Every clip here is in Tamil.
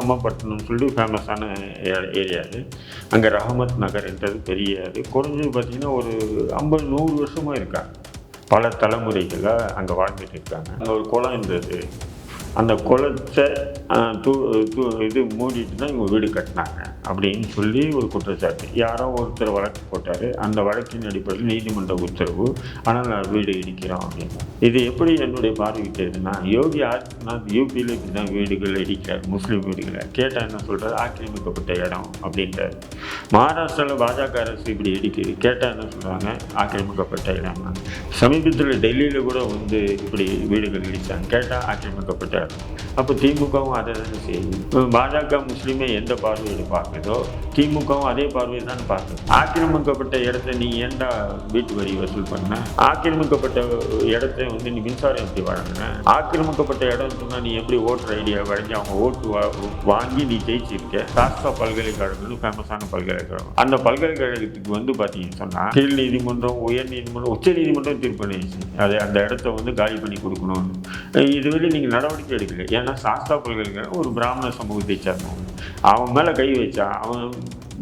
அம்மாப்பட்டினம் சொல்லிட்டு ஃபேமஸான ஏரியா அது. அங்கே ரஹமத் நகர்ன்றது பெரிய அது. குறைஞ்சது பார்த்தீங்கன்னா ஒரு ஐம்பது நூறு வருஷமாக இருக்காங்க பல தலைமுறைகளாக அங்கே வாழ்ந்துட்டு இருக்காங்க. அங்கே ஒரு குளம் இருந்தது. அந்த குளத்தை தூ தூ இது மூடிட்டு தான் இவங்க வீடு கட்டினாங்க. அப்படின்னு சொல்லி ஒரு குற்றச்சாட்டு. யாரோ ஒருத்தர் வழக்கு போட்டார். அந்த வழக்கின் அடிப்படையில் நீதிமன்ற உத்தரவு ஆனால் நான் வீடு இடிக்கிறோம் அப்படின்னு. இது எப்படி என்னுடைய பார்வையிட்டதுன்னா யோகி ஆதித்யநாத் யூபியில் இப்படி தான் வீடுகள் இடிக்கிறார் முஸ்லீம் வீடுகளை. கேட்டால் என்ன சொல்கிறார் ஆக்கிரமிக்கப்பட்ட இடம் அப்படின்றார். மகாராஷ்டிராவில் பாஜக அரசு இப்படி இடிக்குது கேட்டால் என்ன சொல்கிறாங்க ஆக்கிரமிக்கப்பட்ட இடம். சமீபத்தில் டெல்லியில் கூட வந்து இப்படி வீடுகள் இடித்தாங்க கேட்டால் ஆக்கிரமிக்கப்பட்ட இடம். அப்போ திமுகவும் அதை தானே செய்யுது. பாஜக முஸ்லீமை எந்த பார்வையோடு பார்க்குதோ திமுகவும் அதே பார்வையை தான் பார்க்குது ஆக்கிரமிக்கப்பட்ட இடத்த நீ ஏன்டா வீட்டு வரி வசூல் பண்ண? ஆக்கிரமிக்கப்பட்ட இடத்த வந்து நீ மின்சாரம் எப்படி வழங்கின? ஆக்கிரமிக்கப்பட்ட இடம் சொன்னால் நீ எப்படி ஓட்டர் ஐடியா வழங்கி அவங்க ஓட்டு வா- வாங்கி நீ ஜெயிச்சிருக்க? சாஸ்திரா பல்கலைக்கழகம் ஃபேமஸான பல்கலைக்கழகம். அந்த பல்கலைக்கழகத்துக்கு வந்து பார்த்தீங்கன்னு சொன்னால் கீழ் நீதிமன்றம் உயர் நீதிமன்றம் உச்ச நீதிமன்றம் தீர்ப்பு பண்ணிடுச்சு அந்த இடத்த வந்து காலி பண்ணி கொடுக்கணும்னு. இதுவரை நீங்கள் நடவடிக்கை எடுக்கல. ஏன்னா சாஸ்தா பல்கலைக்கழகம் ஒரு பிராமண சமூகத்தை சேர்ந்தவங்க. அவன் மேலே கை வச்சு அவன்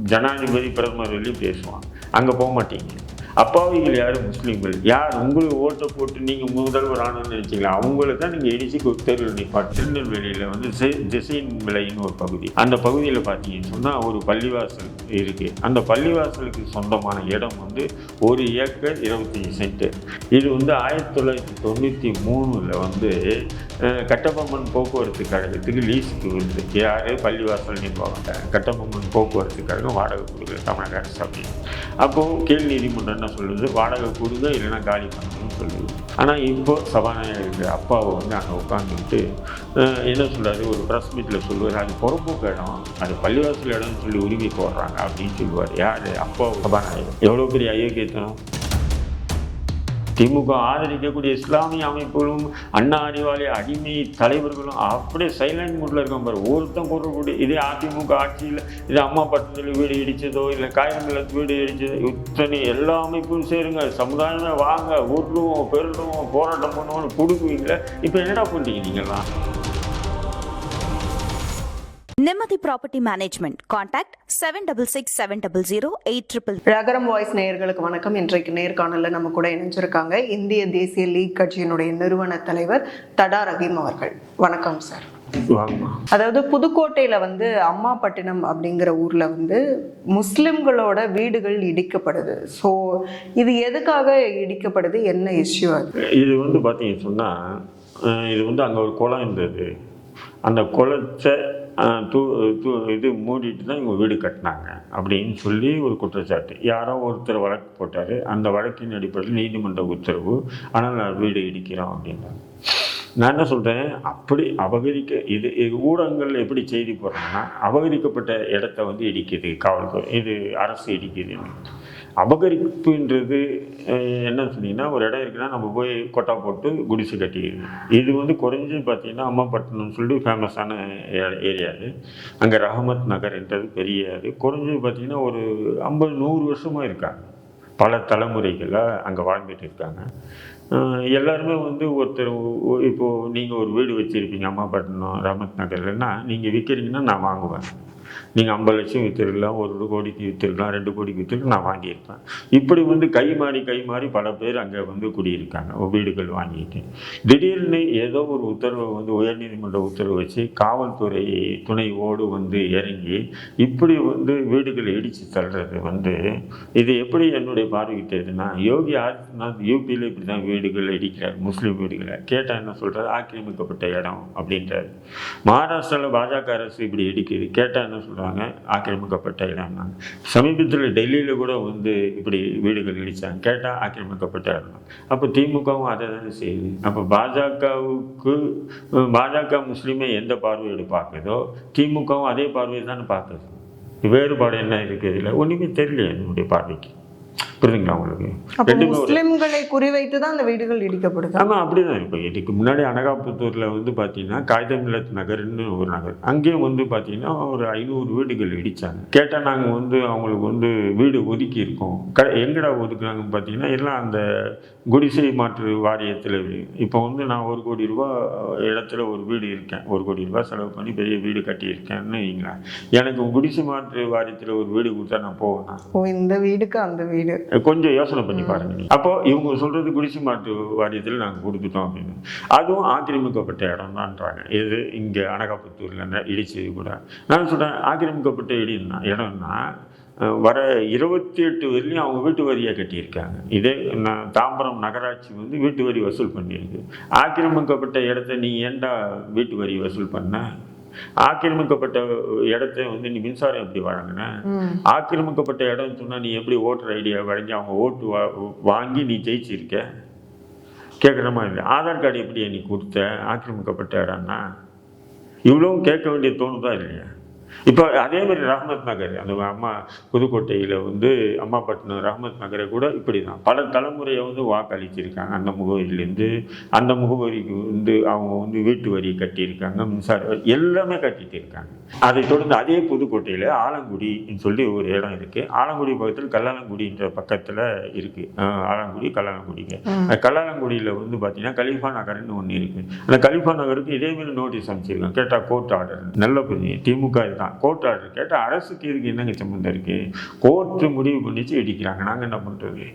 ஜனாதிபதி பிரதமர் வெளியே பேசுவான். அங்கே போக மாட்டீங்க. அப்பாவிகள் யார் முஸ்லீம்கள்? யார்? உங்களுக்கு ஓட்டை போட்டு நீங்கள் முதல்வர் ஆனோன்னு நினச்சிங்களா? அவங்கள தான் நீங்கள் இடிச்சு தெருவில் நிற்பாட்டு திருநெல்வேலியில் வந்து திசையின் விலைன்னு ஒரு பகுதி. அந்த பகுதியில் பார்த்தீங்கன்னு சொன்னால் ஒரு பள்ளிவாசல் இருக்குது அந்த பள்ளிவாசலுக்கு சொந்தமான இடம் வந்து ஒரு ஏக்கர் இருபத்தஞ்சி சென்ட்டு இது வந்து ஆயிரத்தி தொள்ளாயிரத்தி தொண்ணூற்றி மூணில் வந்து கட்டபொம்மன் போக்குவரத்து கழகத்துக்கு லீஸுக்கு வருது யார்? பள்ளிவாசல் நிர்வாகம் கட்டபொம்மன் போக்குவரத்து கழகம் வாடகை கொடுக்குற தமிழக அரசு அப்படின்னு. அப்போது கீழ் நீதிமன்றம் என்ன சொல்லுது? வாடகை கொடுங்க இல்லைன்னா காலி பண்ணணும்னு சொல்லுது. ஆனால் இப்போ சபாநாயகர் அப்பாவை வந்து அங்கே உட்காந்துக்கிட்டு என்ன சொல்றாரு? ஒரு ப்ரெஸ் மீட்டில் சொல்லுவார் அது பொறுப்புக்கு இடம். அது பள்ளிவாசல் இடம்னு சொல்லி உரிமை போடுறாங்க அப்படின்னு சொல்லுவார். யார்? அப்பா சபாநாயகர். எவ்வளோ பெரிய அயோக்கியத்தனம். திமுக ஆதரிக்கக்கூடிய இஸ்லாமிய அமைப்புகளும் அண்ணா அறிவாலய அடிமை தலைவர்களும் அப்படியே சைலண்ட் மூட்டில் இருக்காங்க பாரு. ஒருத்தன் கூறக்கூடிய இதே அதிமுக ஆட்சியில் இது அம்மா பட்டத்தில் வீடு இடிச்சதோ இல்லை காயங்களுக்கு வீடு இடிச்சதோ இத்தனை எல்லா அமைப்பும் சேருங்க சமுதாயமே வாங்க உருடுவோம் பெருடுவோம் போராட்டம் பண்ணுவோம்னு கொடுக்குவீங்களே இப்போ என்னடா பண்ணுறீங்க நீங்கள்லாம் நிம்மதி property management. Contact seven double six seven double zero eight triple ரகரம் voice நேயர்களுக்கு வணக்கம். இன்றைக்கு நேர்காணல்ல நம்ம கூட இணைஞ்சிருக்காங்க இந்திய தேசிய லீக் கட்சியினுடைய நிறுவன தலைவர் தடா ரஹீம் அவர்கள். வணக்கம் சார். அதாவது புதுக்கோட்டையில வந்து அம்மாப்பட்டினம் அப்படிங்கிற ஊர்ல வந்து முஸ்லிம்களோட வீடுகள் இடிக்கப்படுது. ஸோ இது எதுக்காக இடிக்கப்படுது? என்ன இஷ்யூ அது? இது வந்து பார்த்தீங்கன்னு சொன்னால் இது வந்து அங்கே ஒரு குளம் இருந்தது. அந்த குளத்தை தூ தூ இது மூடிட்டு தான் இவங்க வீடு கட்டினாங்க அப்படின்னு சொல்லி ஒரு குற்றச்சாட்டு. யாரோ ஒருத்தர் வழக்கு போட்டார். அந்த வழக்கின் அடிப்படையில் நீதிமன்ற உத்தரவு ஆனால் நான் வீடு இடிக்கிறோம் அப்படின்னாங்க. நான் என்ன சொல்கிறேன் அப்படி அபகரிக்க இது இது ஊடகங்கள் எப்படி செய்தி போடுறாங்கன்னா அபகரிக்கப்பட்ட இடத்த வந்து இடிக்குது காவல்துறை இது அரசு இடிக்குதுன்னு. அபகரிப்புன்றது என்னன்னு சொன்னீங்கன்னா ஒரு இடம் இருக்குன்னா நம்ம போய் கொட்டா போட்டு குடிசை கட்டிடுவோம் இது வந்து குறைஞ்சு பார்த்தீங்கன்னா அம்மாப்பட்டினம் சொல்லிட்டு ஃபேமஸான ஏரியா அது. அங்கே ரஹமத் நகர்ன்றது பெரிய அது. குறைஞ்சது பார்த்தீங்கன்னா ஒரு ஐம்பது நூறு வருஷமாக இருக்காங்க. பல தலைமுறைகளாக அங்கே வாழ்ந்துட்டு இருக்காங்க. எல்லாருமே வந்து ஒருத்தர் இப்போது நீங்கள் ஒரு வீடு வச்சுருப்பீங்க அம்மாப்பட்டினம் ரஹமத் நகர்லன்னா நீங்கள் விற்கிறீங்கன்னா நான் வாங்குவேன். நீங்கள் ஐம்பது லட்சம் விற்றுருக்கலாம் ஒரு கோடிக்கு விற்றுருக்கலாம் ரெண்டு கோடிக்கு விற்றுருக்கலாம் நான் வாங்கியிருப்பேன். இப்படி வந்து கை மாறி கை மாறி பல பேர் அங்கே வந்து குடியிருக்காங்க. வீடுகள் வாங்கிட்டு. திடீர்னு ஏதோ ஒரு உத்தரவை வந்து உயர்நீதிமன்ற உத்தரவு வச்சு காவல்துறை துணையோடு வந்து இறங்கி இப்படி வந்து வீடுகளை இடித்து தள்ளுறது வந்து இது எப்படி என்னுடைய பார்வையிட்டதுன்னா யோகி ஆதித்யநாத் யூபியில் இப்படி தான் வீடுகள் இடிக்கிறார் முஸ்லீம் வீடுகளை. கேட்டால் என்ன சொல்கிறார் ஆக்கிரமிக்கப்பட்ட இடம் அப்படின்றாரு. மகாராஷ்டிராவில் பாஜக அரசு இப்படி இடிக்குது. கேட்டால் என்ன சொல்கிறாங்க ஆக்கிரமிக்கப்பட்ட இடம் சமீபத்தில் டெல்லியில் கூட வந்து இப்படி வீடுகள் இடித்தாங்க கேட்டால் ஆக்கிரமிக்கப்பட்ட இடம் அப்போ திமுகவும் அதை தானே செய்யுது. அப்போ பாஜகவுக்கு பாஜக முஸ்லீமை எந்த பார்வையோடு பார்க்குதோ திமுகவும் அதே பார்வையை தானே பார்க்குது வேறுபாடு என்ன இருக்குது? இதில் ஒன்றுமே தெரியல என்னுடைய பார்வைக்கு. புரியுதுங்களா உங்களுக்கு? ஒரு முஸ்லிம்களை குறிவைத்து தான் அந்த வீடுகள் இடிக்கப்படுது ஆமாம் அப்படிதான். இப்போ இதுக்கு முன்னாடி அனகாபுத்தூரில் வந்து பார்த்தீங்கன்னா காகிதமில்லத் நகர்னு ஒரு நகர். அங்கேயும் வந்து பார்த்தீங்கன்னா ஒரு ஐநூறு வீடுகள் இடித்தாங்க கேட்டால் நாங்கள் வந்து அவங்களுக்கு வந்து வீடு ஒதுக்கி இருக்கோம். க எங்கடா ஒதுக்குறாங்கன்னு பார்த்தீங்கன்னா எல்லாம் அந்த குடிசை மாற்று வாரியத்தில் இப்போ வந்து நான் ஒரு கோடி ரூபா இடத்துல ஒரு வீடு இருக்கேன். ஒரு கோடி ரூபா செலவு பண்ணி பெரிய வீடு கட்டியிருக்கேன்னு வைங்களேன். எனக்கு குடிசை மாற்று வாரியத்தில் ஒரு வீடு கொடுத்தா நான் போவேனா? ஓ இந்த வீடுக்கு அந்த வீடு. கொஞ்சம் யோசனை பண்ணி பாருங்க. அப்போ இவங்க சொல்றது குடிசை மாட்டு வாரியத்தில் நாங்கள் கொடுத்துட்டோம் அப்படின்னு. அதுவும் ஆக்கிரமிக்கப்பட்ட இடம் தான்றாங்க இது இங்கே அனகாபுத்தூர்ல இடிச்சது கூட. நான் சொல்றேன் ஆக்கிரமிக்கப்பட்ட இடம் இடம்னா அஹ், வர இருபத்தி எட்டு வரையிலையும் அவங்க வீட்டு வரியை கட்டியிருக்காங்க. இதே நான் தாம்பரம் நகராட்சி வந்து வீட்டு வரி வசூல் பண்ணியிருக்கு. ஆக்கிரமிக்கப்பட்ட இடத்த நீ ஏன்டா வீட்டு வரி வசூல் பண்ண? ஆக்கிரமிக்கப்பட்ட இடத்த வந்து நீ மின்சாரம் எப்படி வழங்கின? ஆக்கிரமிக்கப்பட்ட இடம் சொன்னா நீ எப்படி ஓட்டர் ஐடியா வழங்கி அவங்க ஓட்டு வா வாங்கி நீ ஜெயிச்சிருக்க? கேட்குற மாதிரி ஆதார் கார்டு எப்படி நீ கொடுத்த? ஆக்கிரமிக்கப்பட்ட இடம்னா? இவ்வளவும் கேட்க வேண்டிய தோணுதா இல்லையா? இப்போ அதே மாதிரி ரஹமத் நகர் அந்த அம்மா புதுக்கோட்டையில் வந்து அம்மாப்பட்டினம் ரஹமத் நகரை கூட இப்படி தான் பல தலைமுறையை வந்து வாக்களிச்சிருக்காங்க. அந்த முகவரியிலேருந்து அந்த முகவரிக்கு வந்து அவங்க வந்து வீட்டு வரி கட்டியிருக்காங்க மின்சார எல்லாமே கட்டிட்டு இருக்காங்க. அதை தொடர்ந்து அதே புதுக்கோட்டையில் ஆலங்குடின்னு சொல்லி ஒரு இடம் இருக்குது ஆலங்குடி பக்கத்தில் கல்லாலங்குடின்ற பக்கத்தில் இருக்குது ஆலங்குடி கல்லாலங்குடிங்க. கல்லாலங்குடியில் வந்து பார்த்தீங்கன்னா கலிஃபா நகர்னு ஒன்று இருக்குது அந்த கலிஃபா நகருக்கு இதே மாதிரி நோட்டீஸ் அமைச்சிருக்காங்க கேட்டால் கோர்ட் ஆர்டர் நல்ல புரியுங்க திமுக இதுதான் கோர்ட் ஆர்டர் கேட்டால் அரசுக்கு இதுக்கு என்னங்க சம்மந்தம் இருக்குது கோர்ட்டு முடிவு பண்ணிச்சு இடிக்கிறாங்க. நாங்கள் என்ன பண்ணுறது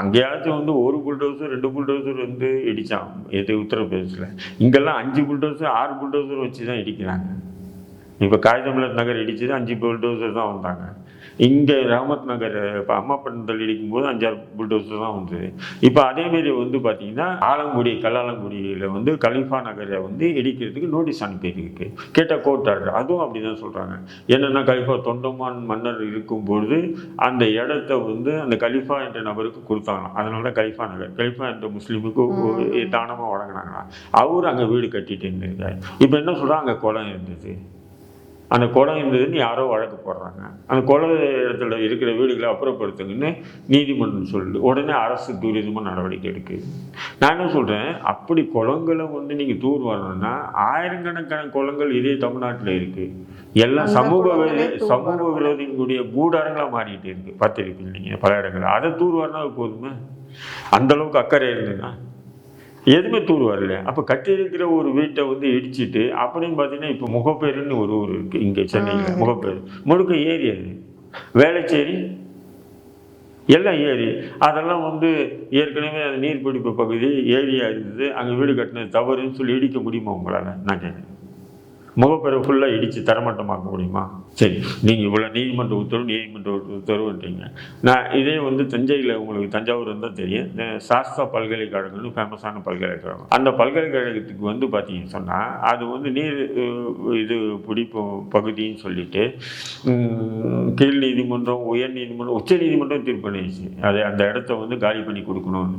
அங்கேயாச்சும் வந்து ஒரு புல்டோசர் ரெண்டு புல்டோசர் வந்து இடித்தான் எது உத்தரப்பிரதேசில் இங்கெல்லாம் அஞ்சு புல்டோசர் ஆறு புல்டோசர் வச்சு தான் இடிக்கிறாங்க. இப்போ காகிதமில்லத் நகர் இடிச்சது அஞ்சு புல்டோசர் தான் வந்தாங்க. இங்கே ரஹமத் நகர் இப்போ அம்மா பண்டல் இடிக்கும்போது அஞ்சாறு புல்டோசர் தான் வந்தது இப்போ அதேமாரி வந்து பார்த்தீங்கன்னா ஆலங்குடி கல்லாலங்குடியில் வந்து கலிஃபா நகரை வந்து இடிக்கிறதுக்கு நோட்டீஸ் அனுப்பியிருக்கு. கேட்ட கோர்ட் ஆர்டர் அதுவும் அப்படி தான் சொல்கிறாங்க என்னென்னா கலிஃபா தொண்டமான் மன்னர் இருக்கும்பொழுது அந்த இடத்த வந்து அந்த கலிஃபா என்ற நபருக்கு கொடுத்தாங்களாம். அதனால தான் கலிஃபா நகர். கலிஃபா என்ற முஸ்லீமுக்கு தானமாக வழங்கினாங்களாம். அவர் அங்கே வீடு கட்டிட்டு இருந்திருக்காரு. இப்போ என்ன சொல்கிறாங்க அங்கே குளம் இருந்தது. அந்த குளம் இருந்ததுன்னு யாரோ வழக்கு போடுறாங்க. அந்த குள இடத்துல இருக்கிற வீடுகளை அப்புறப்படுத்துங்கன்னு நீதிமன்றம் சொல்லுது. உடனே அரசு துரிதமாக நடவடிக்கை எடுக்குது. நான் என்ன சொல்கிறேன் அப்படி குளங்களை வந்து நீங்கள் தூர் வரணும்னா ஆயிரக்கணக்கான குளங்கள் இதே தமிழ்நாட்டில் இருக்குது எல்லாம் சமூக சமூக. விரோதிகளுடைய கூடாரங்களாக மாறிட்டு இருக்கு. பார்த்துருப்பீங்க நீங்கள் பல இடங்கள் அதை தூர் வரனா போதுமே? அந்த அளவுக்கு அக்கறை இருந்ததுன்னா? எதுவுமே தூர் வரல. அப்போ கட்டியிருக்கிற ஒரு வீட்டை வந்து இடிச்சிட்டு அப்படின்னு பார்த்தீங்கன்னா இப்போ முகப்பேருன்னு ஒரு ஊர் இருக்குது இங்கே சென்னையில் முகப்பேரு. முழுக்க ஏரி அது. வேளச்சேரி எல்லாம் ஏரி. அதெல்லாம் வந்து ஏற்கனவே அது நீர்பிடிப்பு பகுதி ஏரியா இருந்தது. அங்கே வீடு கட்டினது தவறுன்னு சொல்லி இடிக்க முடியுமா உங்களால்? நான் கேட்குறேன் முகப்பெரு ஃபுல்லாக இடித்து தரமட்டமாக்க முடியுமா? சரி நீங்கள் இவ்வளோ நீதிமன்ற உத்தரவு நீதிமன்ற உத்தரவுன்றீங்க நான் இதே வந்து தஞ்சையில் உங்களுக்கு தஞ்சாவூர் இருந்தால் தெரியும். இந்த சாஸ்தா பல்கலைக்கழகம்னு ஃபேமஸான பல்கலைக்கழகம். அந்த பல்கலைக்கழகத்துக்கு வந்து பார்த்தீங்கன்னு சொன்னால் அது வந்து நீர் இது பிடிப்பு பகுதின்னு சொல்லிட்டு கீழ் நீதிமன்றம் உயர் நீதிமன்றம் உச்ச நீதிமன்றம் தீர்ப்பு அது அந்த இடத்த வந்து காலி பண்ணி கொடுக்கணும்னு.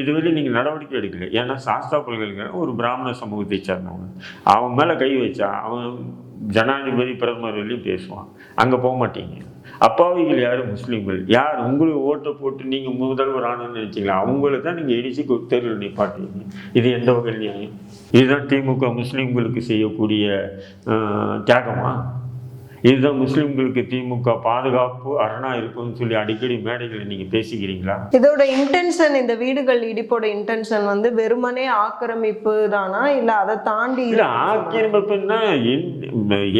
இதுவரையும் இதுவரை நீங்கள் நடவடிக்கை எடுக்கல. ஏன்னா சாஸ்தா பல்கலைக்கழகம் ஒரு பிராமண சமூகத்தை சேர்ந்தவங்க. அவன் மேலே கை வச்சு அவன் ஜனாதிபதி பிரதமர் வெளியும் பேசுவான். அங்கே போக மாட்டீங்க. அப்பாவிகள் யார்? முஸ்லீம்கள். யார்? உங்களுக்கு ஓட்டை போட்டு நீங்கள் முதல்வர் ஆனன்னு நினச்சிங்களா? அவங்கள தான் நீங்கள் இடிச்சு கொ- தெருவில் நிப்பாட்டுவீங்க இது எந்த வகை நியாயம்? இதுதான் திமுக முஸ்லீம்களுக்கு செய்யக்கூடிய தியாகமாக தியாகமா? இதுதான் முஸ்லீம்களுக்கு திமுக பாதுகாப்பு அரணா இருக்கும்னு சொல்லி அடிக்கடி மேடைகளை நீங்கள் பேசிக்கிறீங்களா? இதோட இன்டென்ஷன் இந்த வீடுகள் இடிப்போட இன்டென்ஷன் வந்து வெறுமனே ஆக்கிரமிப்பு தானா? இல்ல அதை தாண்டி இல்ல ஆக்கிரமிப்புன்னா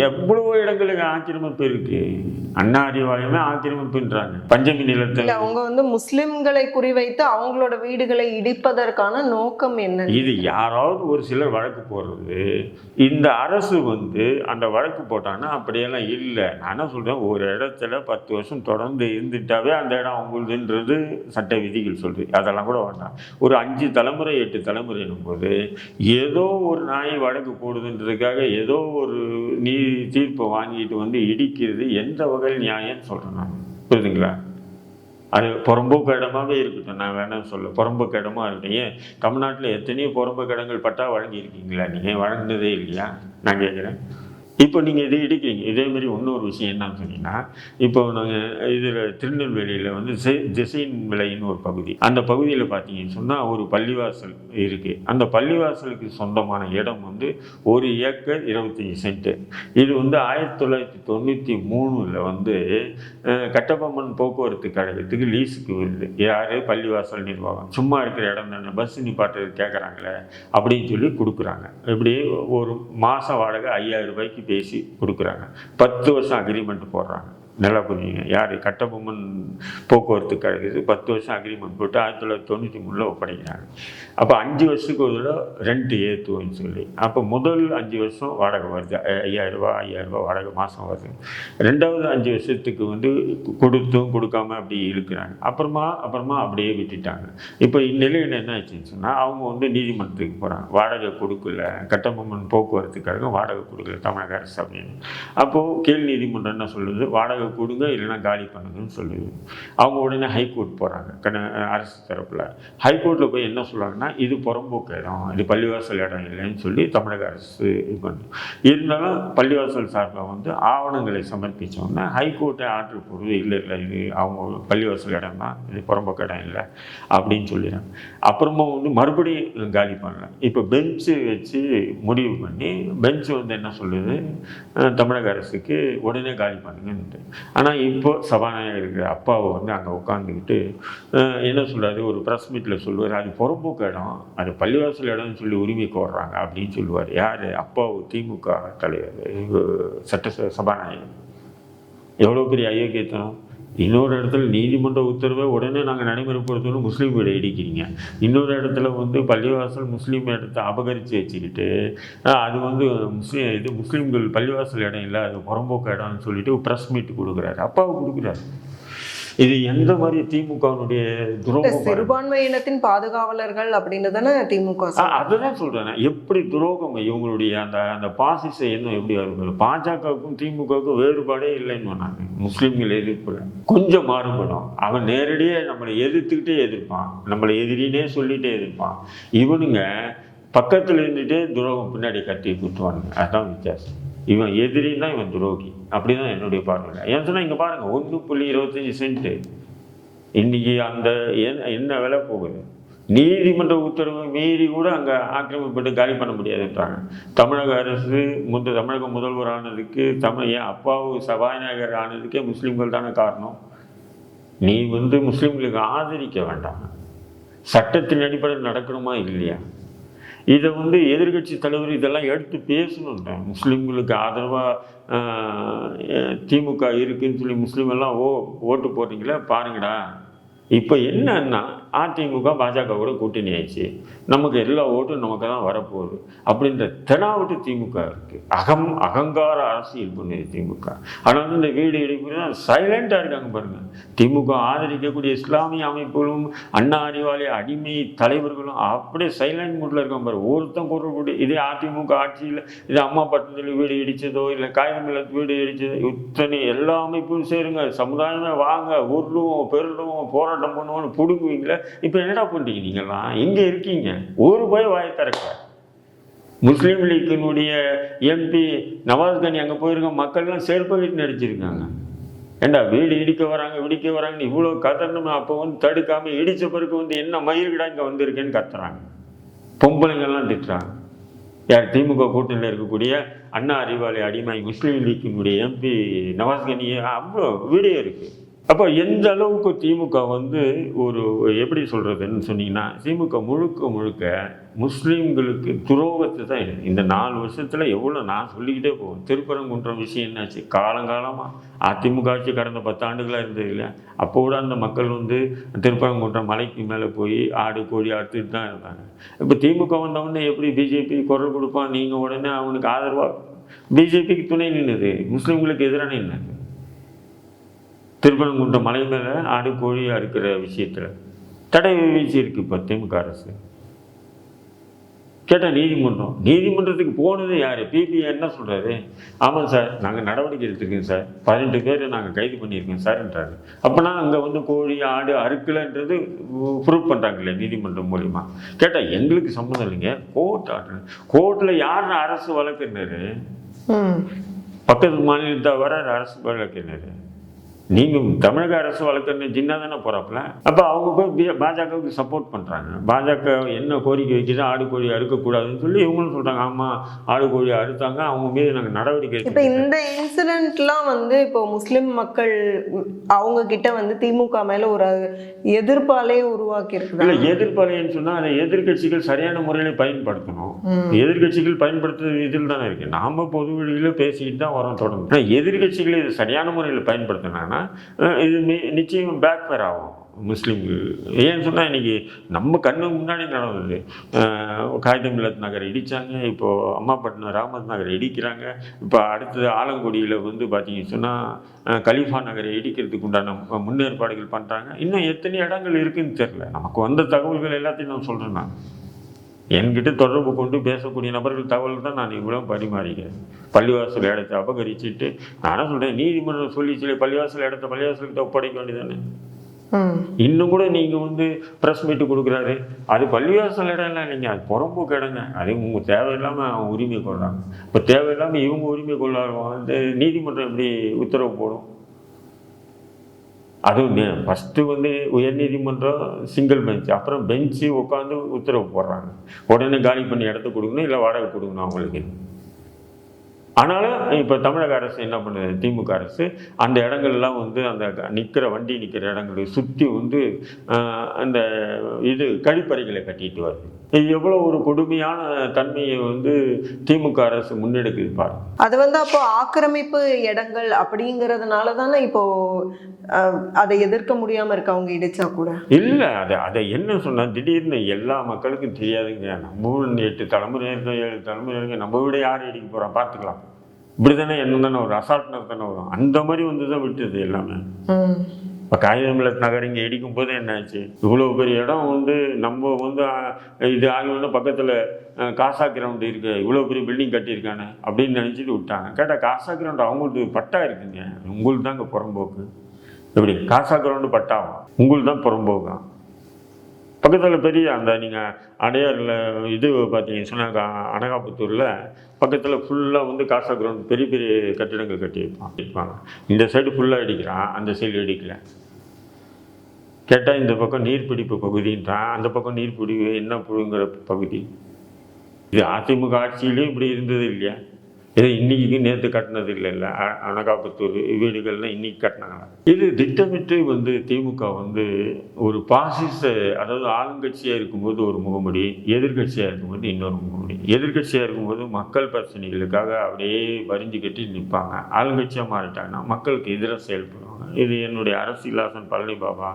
எவ்வளவோ இடங்களுக்கு ஆக்கிரமிப்பு இருக்கு. அண்ணா அறிவாலயமே ஆக்கிரமிப்புன்றாங்க. பஞ்சமி நிலத்தில் அவங்க வந்து முஸ்லிம்களை குறிவைத்து அவங்களோட வீடுகளை இடிப்பதற்கான நோக்கம் என்ன? இது யாராவது ஒரு சிலர் வழக்கு போடுறது. இந்த அரசு வந்து அந்த வழக்கு போட்டாங்கன்னா அப்படியெல்லாம் இல்லை. நான் என்ன ஒரு இடத்துல பத்து வருஷம் தொடர்ந்து இருந்துட்டாவே அந்த இடம் அவங்களுதுன்றது சட்ட விதிகள் சொல்றது. அதெல்லாம் கூட வேண்டாம். ஒரு அஞ்சு தலைமுறை எட்டு தலைமுறை போது ஏதோ ஒரு நாய் வழக்கு போடுதுன்றதுக்காக ஏதோ ஒரு நீ தீர்ப்பை வாங்கிட்டு வந்து இடிக்கிறது எந்த வகையில் நியாயம்னு சொல்கிறேன் நான். புரியுதுங்களா? அது புறம்போக்கு இடமாகவே இருக்கட்டும் நான் வேணாம் சொல்ல. புறம்போக்கு இடமா இருக்கட்டும். ஏன்? தமிழ்நாட்டில் எத்தனையோ புறம்போக்கு இடங்கள் பட்டா வழங்கியிருக்கீங்களா நீங்கள் வழங்கினதே இல்லையா? நான் கேட்குறேன். இப்போ நீங்கள் இதை எடுக்கிறீங்க இதே மாதிரி இன்னொரு விஷயம் என்னன்னு சொன்னீங்கன்னா இப்போ நாங்கள் இதில் திருநெல்வேலியில் வந்து செ- திசையின் விலைன்னு ஒரு பகுதி. அந்த பகுதியில் பார்த்தீங்கன்னு சொன்னால் ஒரு பள்ளிவாசல் இருக்குது அந்த பள்ளிவாசலுக்கு சொந்தமான இடம் வந்து ஒரு ஏக்கர் இருபத்தஞ்சி சென்ட்டு இது வந்து ஆயிரத்தி தொள்ளாயிரத்தி தொண்ணூற்றி மூணில் வந்து கட்டபொம்மன் போக்குவரத்து கழகத்துக்கு லீஸுக்கு வருது. யார்? பள்ளிவாசல் நிர்வாகம். சும்மா இருக்கிற இடம் தானே. பஸ் நிப்பாட்டு கேட்குறாங்களே அப்படின்னு சொல்லி கொடுக்குறாங்க. இப்படி ஒரு மாதம் வாடகை ஐயாயிரம் ரூபாய்க்கு பேசி கொடுக்குறாங்க. பத்து வருஷம் அக்ரிமெண்ட் போடுறாங்க. நல்லா புரிஞ்சுங்க யார்? கட்டபொம்மன் போக்குவரத்து கழகத்துக்கு பத்து வருஷம் அக்ரிமெண்ட் போட்டு ஆயிரத்தி தொள்ளாயிரத்தி தொண்ணூற்றி மூணில் ஒப்படைக்கிறாங்க. அப்போ அஞ்சு வருஷத்துக்கு ஒரு தடவை ரெண்ட் ஏற்றுவோம்னு சொல்லி. அப்போ முதல் அஞ்சு வருஷம் வாடகை வருது. ஐ- ஐயாயிரரூபா வாடகை மாதம் வருது. ரெண்டாவது அஞ்சு வருஷத்துக்கு வந்து கொடுத்தும் கொடுக்காம அப்படி இழுக்கிறாங்க. அப்புறமா அப்புறமா அப்படியே விட்டுட்டாங்க. இப்போ இந்நிலையில் என்ன ஆச்சுன்னு சொன்னால் அவங்க வந்து நீதிமன்றத்துக்கு போகிறாங்க வாடகை கொடுக்கல. கட்டபொம்மன் போக்குவரத்து கழகம் வாடகை கொடுக்கல. தமிழக அரசு அப்படின்னு. அப்போது கீழ் நீதிமன்றம் என்ன சொல்லுது? வாடகை கொடுங்க இல்லைன்னா காலி பண்ணுங்கன்னு சொல்லுது அவங்க உடனே ஹைகோர்ட் போகிறாங்க கண்ண அரசு தரப்பில். ஹைகோர்ட்டில் போய் என்ன சொல்கிறாங்கன்னா இது புறம்போக்கு இடம் இது பள்ளிவாசல் இடம் இல்லைன்னு சொல்லி தமிழக அரசு இது பண்ணு. இருந்தாலும் பள்ளிவாசல் சார்பில் வந்து ஆவணங்களை சமர்ப்பித்தோன்னா ஹைகோர்ட்டை ஆர்டர் போடுது. இல்லை இல்லை இது அவங்க பள்ளிவாசல் இடம் தான் இது புறம்போக்கு இடம் இல்லை அப்படின்னு சொல்லிடுறாங்க. அப்புறமா வந்து மறுபடியும் காலி பண்ணலாம் இப்போ பெஞ்சு வச்சு முடிவு பண்ணி பெஞ்ச் வந்து என்ன சொல்லுது? தமிழக அரசுக்கு உடனே காலி பண்ணுங்கன்ட்டு. ஆனால் இப்போ சபாநாயகருக்கு இருக்கிற அப்பாவை வந்து அங்கே உட்காந்துக்கிட்டு என்ன சொல்கிறாரு ஒரு ப்ரெஸ் மீட்டில் சொல்லுவார் அது புறம்போக்கு இடம். அது பள்ளிவாசல் இடம்னு சொல்லி உரிமை கோர்றாங்க அப்படின்னு சொல்லுவார். யார்? அப்பாவு திமுக தலைவர் சட்ட சபாநாயகர். எவ்வளோ பெரிய அயோக்கியத்தனம்? இன்னொரு இடத்துல நீதிமன்ற உத்தரவை உடனே நாங்கள் நடைமுறைப்படுத்தணும் முஸ்லீம் வீடு இடிக்கிறீங்க. இன்னொரு இடத்துல வந்து பள்ளிவாசல் முஸ்லீம் இடத்தை அபகரித்து வச்சுக்கிட்டு அது வந்து முஸ்லீம் இது முஸ்லீம்கள் பள்ளிவாசல் இடம் இல்லை அது புறம்போக்கு இடம்னு சொல்லிட்டு ப்ரெஸ் மீட் கொடுக்குறாரு. அப்பாவை கொடுக்குறாரு. இது எந்த மாதிரி திமுகவினுடைய இல்ல, துரோகம். சிறுபான்மையினத்தின் பாதுகாவலர்கள் அப்படின்னு தானே திமுக. அதுதான் சொல்றேன். எப்படி துரோகம்? இவங்களுடைய அந்த அந்த பாசிச எண்ணம் எப்படி இருக்கும் பாஜகவுக்கும் திமுகவுக்கும் வேறுபாடே இல்லைன்னு நான் முஸ்லீம்கள் எதிர்ப்பு. கொஞ்சம் மாறுபடும். அவன் நேரடியாக நம்மளை எதிர்த்துக்கிட்டே எதிர்ப்பான். நம்மளை எதிரினே சொல்லிட்டே எதிர்ப்பான். இவனுங்க பக்கத்தில் இருந்துட்டே துரோகம் பின்னாடி கட்டி குத்துவானுங்க. அதுதான் வித்தியாசம். இவன் எதிரின்னா இவன் துரோகி. அப்படிதான் என்னுடைய பார்வை. ஏன் சொன்னால் இங்கே பாருங்கள் ஒன்று புள்ளி இருபத்தஞ்சி சென்ட்டு. இன்றைக்கி அந்த என்ன என்ன விலை போகுது? நீதிமன்ற உத்தரவு மீறி கூட அங்கே ஆக்கிரமிப்பட்டு காலி பண்ண முடியாதுன்றாங்க. தமிழக அரசு முந்த தமிழக முதல்வர் ஆனதுக்கு தமிழ் என் அப்பாவு சபாநாயகர் ஆனதுக்கே முஸ்லீம்கள் தானே காரணம்? நீ வந்து முஸ்லீம்களுக்கு ஆதரிக்க வேண்டாம். சட்டத்தின் அடிப்படையில் நடக்கணுமா இல்லையா? இதை வந்து எதிர்க்கட்சி தலைவர் இதெல்லாம் எடுத்து பேசணுன்ற முஸ்லீம்களுக்கு ஆதரவாக திமுக இருக்குன்னு சொல்லி முஸ்லீம் எல்லாம் ஓ ஓட்டு போடுறீங்களே பாருங்கடா. இப்போ என்னன்னா அதிமுக பாஜக கூட கூட்டணி ஆயிடுச்சு. நமக்கு எல்லா ஓட்டும் நமக்கு தான் வரப்போகுது. அப்படின்ற தெனாவட்டு திமுக இருக்குது அகம் அகங்கார அரசியல் பண்ணுது திமுக. ஆனால் வந்து இந்த வீடு இடிப்பு சைலண்டாக இருக்காங்க பாருங்க. திமுக ஆதரிக்கக்கூடிய இஸ்லாமிய அமைப்புகளும் அண்ணா அறிவாலய அடிமை தலைவர்களும் அப்படியே சைலண்ட் மூடில் இருக்காங்க பாரு ஒருத்தன் கூறக்கூடிய இதே அதிமுக ஆட்சியில் இது அம்மா பட்டத்தில் வீடு இடித்ததோ இல்லை காயமில்ல வீடு இடிச்சதோ இத்தனை எல்லா அமைப்பும் சேருங்க. சமுதாயமே வாங்க உருளுவோம் பெருளுவோம் போராட்டம் பண்ணுவோம்னு பிடுங்குவீங்களே? இப்போ என்னடா பண்ணுறீங்க நீங்கள்லாம் எங்கே இருக்கீங்க. ஒரு போய் வாயை திறக்க முஸ்லீம் லீக்கினுடைய எம்பி நவாஸ் கனி அங்கே போயிருக்க மக்கள்லாம் செருப்பகிட்டு நடிச்சிருக்காங்க. ஏண்டா வீடு இடிக்க வராங்க இடிக்க வராங்கன்னு இவ்வளோ கத்தணும் அப்போ வந்து தடுக்காமல் இடித்த பிறகு வந்து என்ன மயிர்கிடா இங்கே வந்திருக்கேன்னு கத்துறாங்க. பொம்பளைங்கெல்லாம் திட்டுறாங்க. யார் திமுக கூட்டணியில் இருக்கக்கூடிய அண்ணா அறிவாளி அடிமை முஸ்லீம் லீக்கினுடைய எம்பி நவாஸ் கனி அவ்வளோ வீடியோ இருக்குது அப்போ எந்த அளவுக்கு திமுக வந்து ஒரு எப்படி சொல்கிறதுன்னு சொன்னீங்கன்னா திமுக முழுக்க முழுக்க முஸ்லீம்களுக்கு துரோகத்தை தான் இந்த நாலு வருஷத்தில் எவ்வளோ நான் சொல்லிக்கிட்டே போவேன். திருப்பரங்குன்ற விஷயம் என்னாச்சு? காலங்காலமாக அதிமுக ஆட்சி கடந்த பத்தாண்டுகளாக இருந்தது இல்லை? அப்போ கூட அந்த மக்கள் வந்து திருப்பரங்குன்றம் மலைக்கு மேலே போய் ஆடு கோழி அறுத்துட்டு தான் இருந்தாங்க. இப்போ திமுக வந்தவொடனே எப்படி பிஜேபி குரல் கொடுப்பான்? நீங்கள் உடனே அவனுக்கு ஆதரவாக பிஜேபிக்கு துணை நின்றுது முஸ்லீம்களுக்கு எதிரான நின்னாங்க திருப்பரங்குன்றம் மலை மேலே ஆடு கோழி அறுக்கிற விஷயத்தில் தடை வீழ்ச்சி இருக்கு இப்போ திமுக அரசு. கேட்டால் நீதிமன்றம். நீதிமன்றத்துக்கு போனது யார்? பிபி என்ன சொல்கிறாரு ஆமாம் சார் நாங்கள் நடவடிக்கை எடுத்திருக்கோம் சார். பதினெட்டு பேர் நாங்கள் கைது பண்ணியிருக்கோம் சார்ன்றாரு. அப்போனா அங்கே வந்து கோழி ஆடு அறுக்கலைன்றது ப்ரூவ் பண்ணுறாங்களே நீதிமன்றம் மூலிமா கேட்டால் எங்களுக்கு சம்மந்தம் இல்லைங்க. கோர்ட் ஆர்டர் கோர்ட்டில் யார் அரசு வழக்குன்னாரு ம். பக்கத்து மாநிலத்தை வர அரசு வழக்கினர் நீங்கள் தமிழக அரசு வழக்கறிஞர் ஜின்னா தானே போகிறாப்புல அப்போ அவங்க பாஜகவுக்கு சப்போர்ட் பண்ணுறாங்க பாஜக என்ன கோரிக்கை வைக்கிறா ஆடு கோழி அறுக்கக்கூடாதுன்னு சொல்லி இவங்களும் சொல்கிறாங்க ஆமாம் ஆடு கோழி அறுத்தாங்க. அவங்க மீது நாங்கள் நடவடிக்கை இப்போ. இந்த இன்சிடென்ட்லாம் வந்து இப்போ முஸ்லிம் மக்கள் அவங்க கிட்ட வந்து திமுக மேல ஒரு எதிர்ப்பாலே உருவாக்கி இல்லை இருக்குது எதிர்ப்பலைன்னு சொன்னால் அதை எதிர்க்கட்சிகள் சரியான முறையில் பயன்படுத்தணும். எதிர்க்கட்சிகள் பயன்படுத்துறது இதில் தானே இருக்குது நாம் பொது வழியில் பேசிக்கிட்டு தான் வரோம் தொடர்ந்து. ஆனால் எதிர்க்கட்சிகள் இது சரியான முறையில் பயன்படுத்தினாங்கன்னா அஹ், இது நிச்சயம் பேக் ஃபேர் ஆகும். முஸ்லீம்க்கு ஏன்னு சொன்னால் இன்னைக்கு நம்ம கண்ணுக்கு முன்னாடி நடந்தது. அஹ், காகிதம் நகர் இடித்தாங்க இப்போது அம்மாப்பட்டினம் ராமத் நகர் இடிக்கிறாங்க. இப்போ அடுத்தது ஆலங்குடியில் வந்து பார்த்தீங்கன்னு சொன்னால் கலிஃபா நகரை இடிக்கிறதுக்கு உண்டான முன்னேற்பாடுகள் பண்ணுறாங்க இன்னும் எத்தனை இடங்கள் இருக்குதுன்னு தெரில நமக்கு வந்த தகவல்கள் எல்லாத்தையும் நான் சொல்கிறேன் நான். என்கிட்ட தொடர்பு கொண்டு பேசக்கூடிய நபர்கள் தகவல் தான் நான் இவ்வளோ பரிமாறிக்கிறேன். பள்ளிவாசல் இடத்தை அபகரிச்சுட்டு நானும் சொல்கிறேன் நீதிமன்றம் சொல்லிச்சு பள்ளிவாசல் இடத்த பள்ளிவாசல்கிட்ட ஒப்படைக்க வேண்டியதானே இன்னும் கூட நீங்கள் வந்து ப்ரெஸ் மீட்டு கொடுக்குறாரு. அது பள்ளிவாசல் இடம் இல்லை இல்லைங்க அது புறம்போக்கு இடங்க. அது உங்கள் தேவையில்லாமல் அவங்க உரிமை கொள்றாங்க. இப்போ தேவையில்லாமல் இவங்க உரிமை கொள்ளாதவங்க வந்து நீதிமன்றம் எப்படி உத்தரவு போடும்? அதுவும் ஃபஸ்ட்டு வந்து உயர்நீதிமன்றம் சிங்கிள் பெஞ்ச் அப்புறம் பெஞ்சு உட்காந்து உத்தரவு போடுறாங்க. உடனே காலி பண்ணி இடத்த கொடுக்கணும் இல்லை வாடகை கொடுக்கணும் அவங்களுக்கு. ஆனாலும் இப்போ தமிழக அரசு என்ன பண்ணுது? திமுக அரசு அந்த இடங்கள்லாம் வந்து அந்த நிற்கிற வண்டி நிற்கிற இடங்களை சுற்றி வந்து அந்த இது கழிப்பறைகளை கட்டிட்டு வருது. இது எவ்வளோ ஒரு கொடுமையான தன்மையை வந்து திமுக அரசு முன்னெடுக்குது பாருங்க. அது வந்து அப்போ ஆக்கிரமிப்பு இடங்கள் அப்படிங்கறதுனால தானே இப்போ அதை எதிர்க்க முடியாம இருக்கு அவங்க இடிச்சா கூட? இல்லை அதை அதை என்ன சொன்னால் திடீர்னு எல்லா மக்களுக்கும் தெரியாதுங்க. ஊர்ல எட்டு தலைமுறை ஏழு தலைமுறை நம்ம விட யார் அடிக்க போகிறோம் பார்த்துக்கலாம். இப்படி தானே என்ன தானே வரும் அசால்ட்னர் தானே வரும். அந்த மாதிரி வந்து தான் விட்டுது எல்லாமே. இப்போ காகிதமில்லத் நகர் இங்கே இடிக்கும் போது என்னாச்சு? இவ்வளோ பெரிய இடம் வந்து நம்ம வந்து இது ஆகணும்னா பக்கத்தில் காசா கிரவுண்டு இருக்கு. இவ்வளோ பெரிய பில்டிங் கட்டியிருக்கானே அப்படின்னு நினச்சிட்டு விட்டாங்க. கேட்டால் காசா கிரவுண்டு அவங்களுக்கு பட்டா இருக்குங்க. உங்களுக்கு தாங்க புறம்போக்கு. எப்படி? காசா கிரவுண்டு பட்டாவும் உங்களுக்கு தான் புறம்போக்கம் பக்கத்தில் பெரிய அந்த நீங்கள் அடையாரில் இது பார்த்தீங்கன்னு சொன்னாங்க அனகாபுத்தூரில் பக்கத்தில் ஃபுல்லாக வந்து காசா கிரவுண்ட் பெரிய பெரிய கட்டிடங்கள் கட்டி இருப்பாங்க இந்த சைடு ஃபுல்லாக அடிக்கிறான் அந்த சைடு அடிக்கல. கேட்டால் இந்த பக்கம் நீர்பிடிப்பு பகுதின்றான் அந்த பக்கம் நீர்பிடிப்பு என்ன புழுங்கிற பகுதி? இது அதிமுக ஆட்சியிலையும் இப்படி இருந்தது இல்லையா? இது இன்னைக்கு நேற்று கட்டினது இல்லைல்ல அ- அனகாபுத்தூர் வீடுகள்லாம் இன்னைக்கு கட்டினாங்களா இது திட்டமிட்டு வந்து திமுக வந்து ஒரு பாசிச அதாவது ஆளுங்கட்சியாக இருக்கும்போது ஒரு முகமுடி எதிர்க்கட்சியாக இருக்கும்போது இன்னொரு முகமுடி. எதிர்க்கட்சியாக இருக்கும்போது மக்கள் பிரச்சனைகளுக்காக அப்படியே வரிஞ்சு கட்டி நிற்பாங்க ஆளுங்கட்சியாக மாறிட்டாங்கன்னா மக்களுக்கு எதிராக செயல்படுவாங்க. இது என்னுடைய அரசியலாசன் பழனி பாபா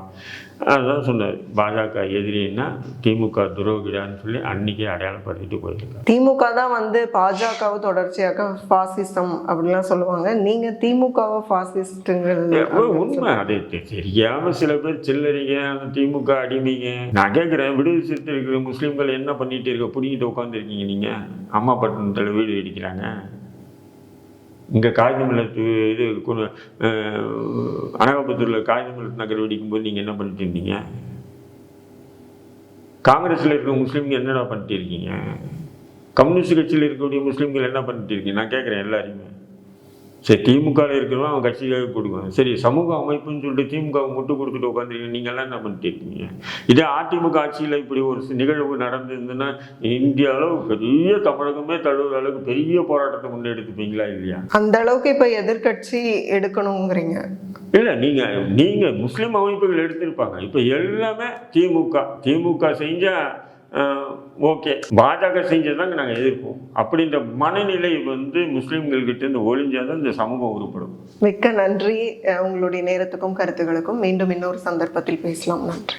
அதான் சொன்னார். பாஜக எதிரின்னா திமுக துரோகிடான்னு சொல்லி அன்னைக்கே அடையாளப்படுத்திட்டு போயிருக்காங்க திமுக தான் வந்து பாஜகவை தொடர்ச்சியாக ஃபாசிசம் அப்படிலாம் சொல்லுவாங்க. நீங்க திமுகவை ஃபாசிஸ்ட்டுங்கிறது உண்மை. அது தெ- தெரியாம சில பேர் சில்லறிங்க திமுக அடிமைங்க. நான் கேட்குறேன் விடுதலை சிறுத்தை இருக்கிற முஸ்லீம்கள் என்ன பண்ணிட்டு இருக்க? பிடிக்கிட்டு உட்காந்துருக்கீங்க நீங்க. அம்மா பட்டணத்தில் வீடு இடிக்கிறாங்க இங்கே காகிதமில்லத்து இது அனகாபுத்தூரில் காகிதமில்லத்து நகர் வெடிக்கும்போது நீங்கள் என்ன பண்ணிட்டு இருந்தீங்க? காங்கிரஸில் இருக்கிற முஸ்லீம்கள் என்னடா பண்ணிட்டு இருக்கீங்க? கம்யூனிஸ்ட் கட்சியில் இருக்கக்கூடிய முஸ்லீம்கள் என்ன பண்ணிட்டு இருக்கீங்க? நான் கேட்குறேன் எல்லாரையுமே. சரி திமுகவில் இருக்கிறவங்க அவன் கட்சிக்காக கொடுக்குவாங்க சரி சமூக அமைப்புன்னு சொல்லிட்டு திமுக முட்டு கொடுத்துட்டு உட்காந்துருக்கீங்க நீங்கள்லாம் என்ன பண்ணிட்டு இருக்கீங்க? இதே அதிமுக ஆட்சியில் இப்படி ஒரு நிகழ்வு நடந்திருந்துன்னா இந்திய அளவு பெரிய தமிழகமே தழுவுற அளவுக்கு பெரிய போராட்டத்தை முன்னெடுத்துப்பீங்களா இல்லையா? அந்த அளவுக்கு இப்ப எதிர்க்கட்சி எடுக்கணுங்கிறீங்க. இல்லை நீங்கள் நீங்கள் முஸ்லீம் அமைப்புகள் எடுத்திருப்பாங்க. இப்போ எல்லாமே திமுக. திமுக செஞ்சால் ஓகே. பாஜக செஞ்சதாங்க நாங்கள் எதிர்ப்போம். அப்படின்ற மனநிலை வந்து முஸ்லீம்கள்கிட்ட இருந்து ஒழிஞ்சாதான் இந்த சமூகம் உருப்படும். மிக்க நன்றி. உங்களுடைய நேரத்துக்கும் கருத்துகளுக்கும் மீண்டும் இன்னொரு சந்தர்ப்பத்தில் பேசலாம். நன்றி.